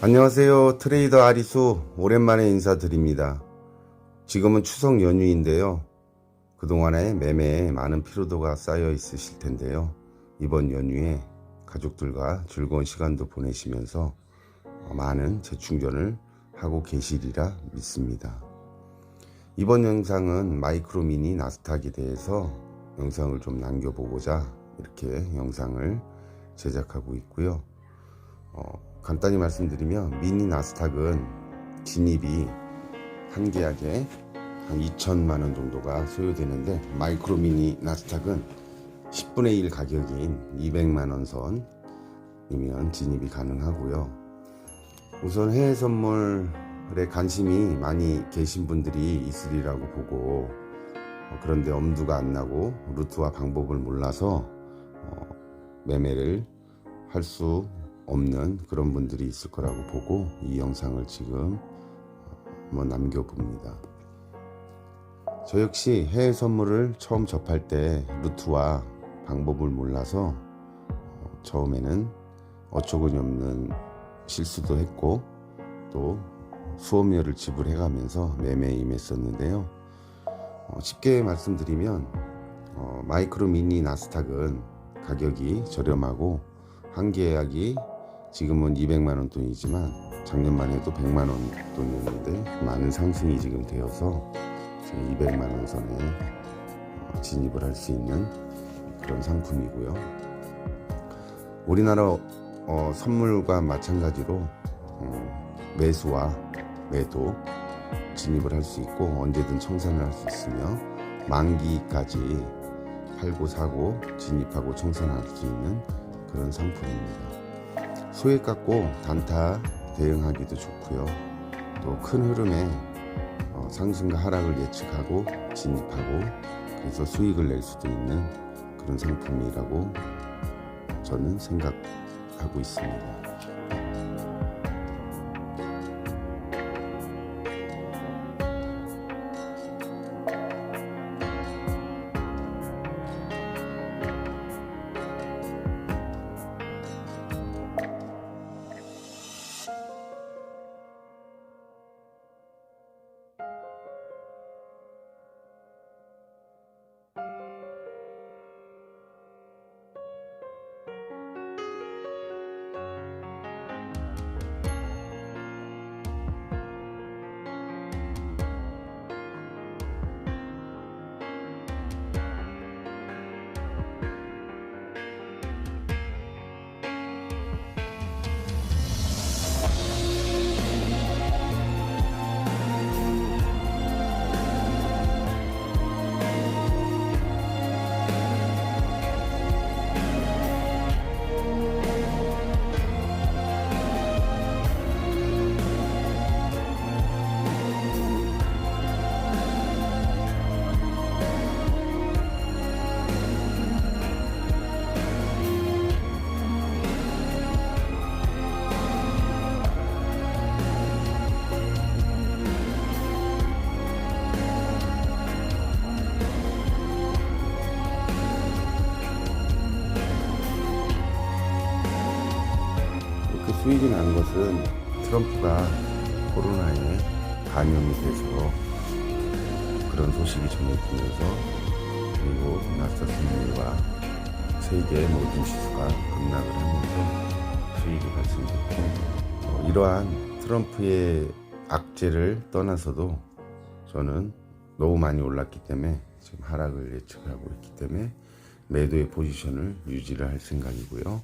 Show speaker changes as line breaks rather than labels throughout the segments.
안녕하세요. 트레이더 아리수 오랜만에 인사드립니다. 지금은 추석 연휴인데요. 그동안에 매매에 많은 피로도가 쌓여 있으실 텐데요. 이번 연휴에 가족들과 즐거운 시간도 보내시면서 많은 재충전을 하고 계시리라 믿습니다. 이번 영상은 마이크로 미니 나스닥에 대해서 영상을 좀 남겨보고자 이렇게 영상을 제작하고 있고요. 어, 간단히 말씀드리면 미니 나스닥은 진입이 한 계약에 한 2천만 원 정도가 소요되는데 마이크로 미니 나스닥은 10분의 1 가격인 200만 원 선이면 진입이 가능하고요. 우선 해외 선물에 관심이 많이 계신 분들이 있으리라고 보고 어, 그런데 엄두가 안 나고 루트와 방법을 몰라서 어, 매매를 할 수 없는 그런 분들이 있을 거라고 보고 이 영상을 지금 어, 한번 남겨봅니다. 저 역시 해외 선물을 처음 접할 때 루트와 방법을 몰라서 어, 처음에는 어처구니 없는 실수도 했고 또 수업료를 지불해가면서 매매에 임했었는데요. 어, 쉽게 말씀드리면 어, 마이크로 미니 나스닥은 가격이 저렴하고 한 계약이 지금은 200만 원 돈이지만 작년만 해도 100만 원 돈이었는데 많은 상승이 지금 되어서 지금 200만 원 선에 어, 진입을 할 수 있는 그런 상품이고요. 우리나라 어, 선물과 마찬가지로 어, 매수와 매도 진입을 할 수 있고 언제든 청산을 할 수 있으며 만기까지 팔고 사고 진입하고 청산할 수 있는 그런 상품입니다. 소액 갖고 단타 대응하기도 좋고요. 또 큰 흐름에 어, 상승과 하락을 예측하고 진입하고 그래서 수익을 낼 수도 있는 그런 상품이라고 저는 생각하고 있습니다. 수익이 난 것은 트럼프가 코로나에 감염이 돼서 그런 소식이 전해지면서 그리고 나스닥 선물과 세계 모든 지수가 급락을 하면서 수익이 발생됐고 어, 이러한 트럼프의 악재를 떠나서도 저는 너무 많이 올랐기 때문에 지금 하락을 예측하고 있기 때문에 매도의 포지션을 유지를 할 생각이고요.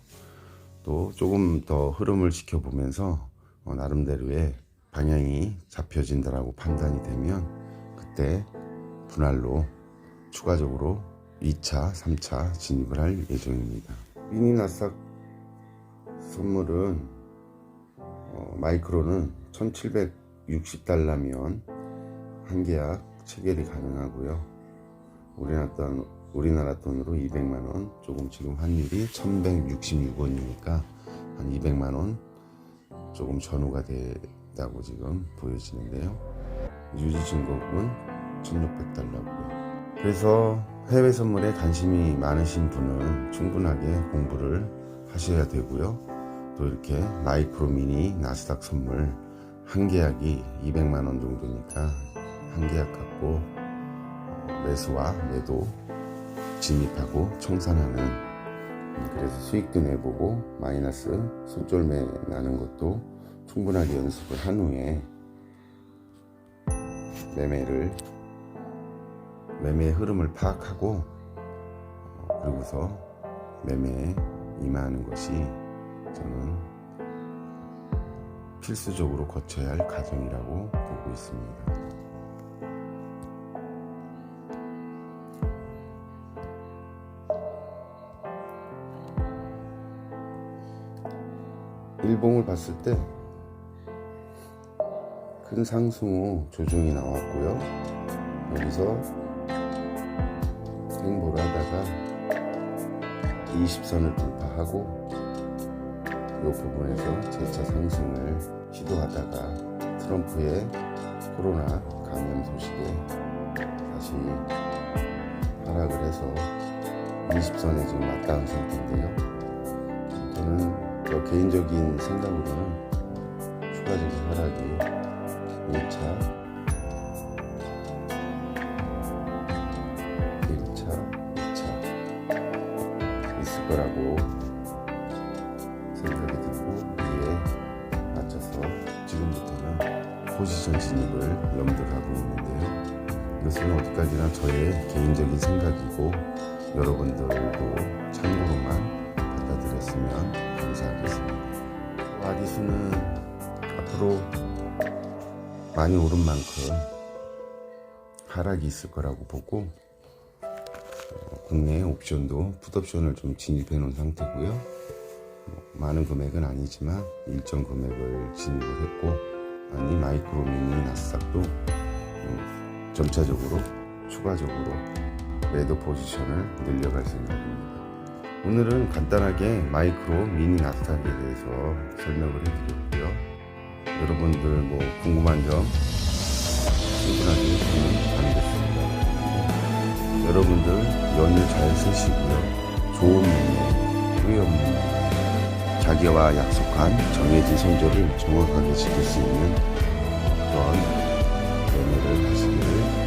또 조금 더 흐름을 지켜보면서 어, 나름대로의 방향이 잡혀진다라고 판단이 되면 그때 분할로 추가적으로 2차, 3차 진입을 할 예정입니다. 미니 나스닥 선물은 어, 마이크로는 1760달러면 한 계약 체결이 가능하고요. 우리나라 돈, 우리나라 돈으로 200만 원, 조금 지금 환율이 1166원이니까 한 200만 원 조금 전후가 된다고 지금 보여지는데요. 유지 증거금은 1600달러고요. 그래서 해외 선물에 관심이 많으신 분은 충분하게 공부를 하셔야 되고요. 또 이렇게 마이크로 미니 나스닥 선물 한 계약이 200만 원 정도니까 한 계약 갖고 어, 매수와 매도 진입하고 청산하는 음, 그래서 수익도 내보고 마이너스 손절매 나는 것도 충분하게 연습을 한 후에 매매를 매매의 흐름을 파악하고 어, 그리고서 매매에 임하는 것이 저는 필수적으로 거쳐야 할 과정이라고 보고 있습니다. 일봉을 봤을 때 큰 상승 후 조정이 나왔고요. 여기서 행보를 하다가 20선을 돌파하고 이 부분에서 재차 상승을 시도하다가 트럼프의 코로나 감염 소식에 다시 하락을 해서 20선에 지금 맞닿은 상태인데요. 저는 저 개인적인 생각으로는 추가적인 하락이 1차 1차, 2차 있을 거라고 생각이 들고 이에 맞춰서 지금부터는 포지션 진입을 염두를 하고 있는데요. 이것은 어디까지나 저의 개인적인 생각이고 여러분들도 참고로만 받아들였으면 감사하겠습니다. 아리수는 앞으로 많이 오른 만큼 하락이 있을 거라고 보고 어, 국내 옵션도 풋옵션을 좀 진입해 놓은 상태고요. 뭐, 많은 금액은 아니지만 일정 금액을 진입을 했고 아니 마이크로 미니 나스닥도 음, 점차적으로 추가적으로 매도 포지션을 늘려갈 생각입니다. 오늘은 간단하게 마이크로 미니 나스닥에 대해서 설명을 해드렸고요. 여러분들 뭐 궁금한 점 충분하게 설명 드리겠습니다. 여러분들 연휴 잘 쓰시고요. 좋은 연휴, 후회 없는 자기와 약속한 정해진 성조를 정확하게 지킬 수 있는 그런 연휴를 가시기를